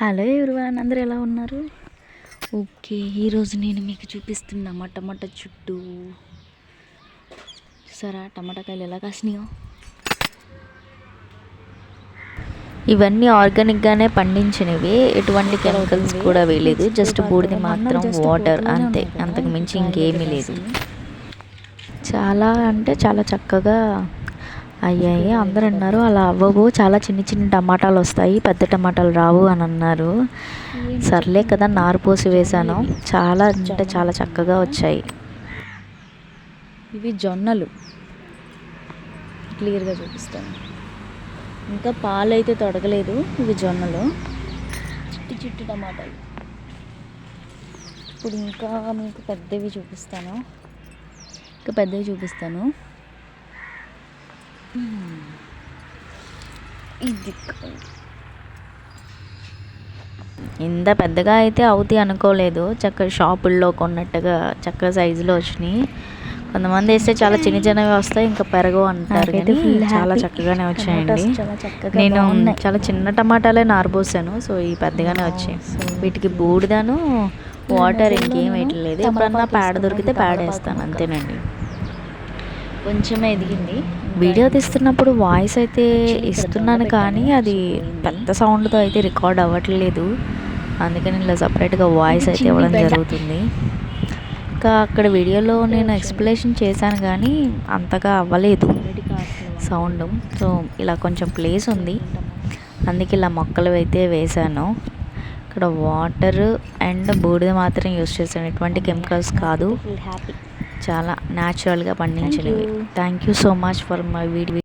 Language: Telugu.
హలో ఎవరివన్ అందరూ ఎలా ఉన్నారు? ఓకే ఈరోజు నేను మీకు చూపిస్తున్నా టమాటా చుట్టూ. చూసారా టమాటాకాయలు ఎలా కాసినాయో? ఇవన్నీ ఆర్గానిక్గానే పండించినవి. ఎటువంటి కెమికల్స్ కూడా వేయలేదు. జస్ట్ బూడిది మాత్రం వాటర్ అంతే. అంతకు మించి ఇంకేమీ లేదు. చాలా అంటే చాలా చక్కగా అయ్యాయి అందరు అన్నారు అలా అవ్వవు. చాలా చిన్న చిన్న టమాటాలు వస్తాయి. పెద్ద టమాటాలు రావు అని అన్నారు. సర్లే కదా నారు పోసి వేశాను. చాలా అంటే చాలా చక్కగా వచ్చాయి. ఇవి జొన్నలు. క్లియర్గా చూపిస్తాను. ఇంకా పాలు అయితే తొడగలేదు ఇవి జొన్నలు. చిట్టి చిట్టి టమాటాలు. ఇప్పుడు ఇంకా మీకు పెద్దవి చూపిస్తాను. ఇంకా పెద్దవి చూపిస్తాను. ఇది ఇంత పెద్దగా అయితే అవుతాయి అనుకోలేదు. చక్కగా షాపుల్లో కొన్నట్టుగా చక్కగా సైజులో వచ్చినాయి. కొంతమంది వేస్తే చాలా చిన్న చిన్నవి వస్తాయి ఇంకా పెరగవు అంటారు చాలా. చక్కగానే వచ్చాయండి. నేను. చాలా చిన్న టమాటాలే నారబోసాను సో ఈ పెద్దగానే వచ్చాయి. వీటికి బూడిదను వాటర్ ఇంకేం వేయట్లేదు. ఎప్పుడన్నా పేడ దొరికితే పేడ వేస్తాను అంతేనండి. కొంచెమే ఎదిగింది. వీడియో తీస్తున్నప్పుడు వాయిస్ అయితే ఇస్తున్నాను కానీ అది పెద్ద సౌండ్తో అయితే రికార్డ్ అవ్వట్లేదు. అందుకని ఇలా సపరేట్గా వాయిస్ అయితే ఇవ్వడం జరుగుతుంది. ఇంకా అక్కడ వీడియోలో నేను ఎక్స్ప్లెనేషన్ చేశాను కానీ అంతగా అవ్వలేదు సౌండ్. సో ఇలా కొంచెం ప్లేస్ ఉంది. అందుకే ఇలా మొక్కలు అయితే వేశాను. ఇక్కడ వాటర్ అండ్ బూడిద మాత్రం యూస్ చేశాను. ఎటువంటి కెమికల్స్ కాదు. చాలా న్యాచురల్గా పండించినవి. Thank you so much for my video